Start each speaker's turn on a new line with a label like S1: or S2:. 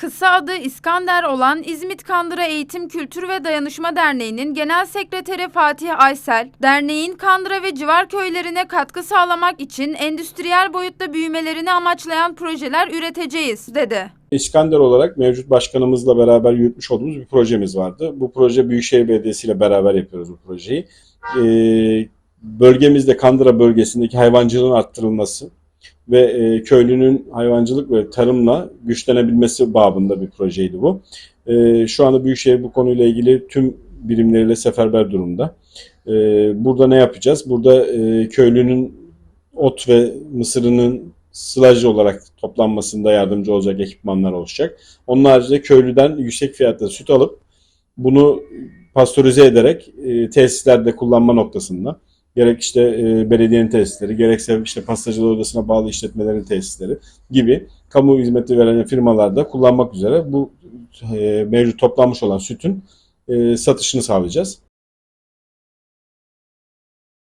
S1: Kısa adı İskander olan İzmit Kandıra Eğitim Kültür ve Dayanışma Derneği'nin Genel Sekreteri Fatih Aysel, derneğin Kandıra ve civar köylerine katkı sağlamak için endüstriyel boyutta büyümelerini amaçlayan projeler üreteceğiz, dedi.
S2: İskender olarak mevcut başkanımızla beraber yürütmüş olduğumuz bir projemiz vardı. Bu proje Büyükşehir Belediyesi ile beraber yapıyoruz bu projeyi. Ee, bölgemizde Kandıra bölgesindeki hayvancılığın arttırılması ve e, köylünün hayvancılık ve tarımla güçlenebilmesi babında bir projeydi bu. Ee, şu anda Büyükşehir bu konuyla ilgili tüm birimleriyle seferber durumda. Ee, burada ne yapacağız? Burada e, köylünün ot ve mısırının sılaj olarak toplanmasında yardımcı olacak ekipmanlar olacak. Onun haricinde köylüden yüksek fiyatla süt alıp bunu pastörize ederek e, tesislerde kullanma noktasında gerek işte e, belediyenin tesisleri, gerekse işte pastacılık odasına bağlı işletmelerin tesisleri gibi kamu hizmeti veren firmalarda kullanmak üzere bu e, mevcut toplanmış olan sütün e, satışını sağlayacağız.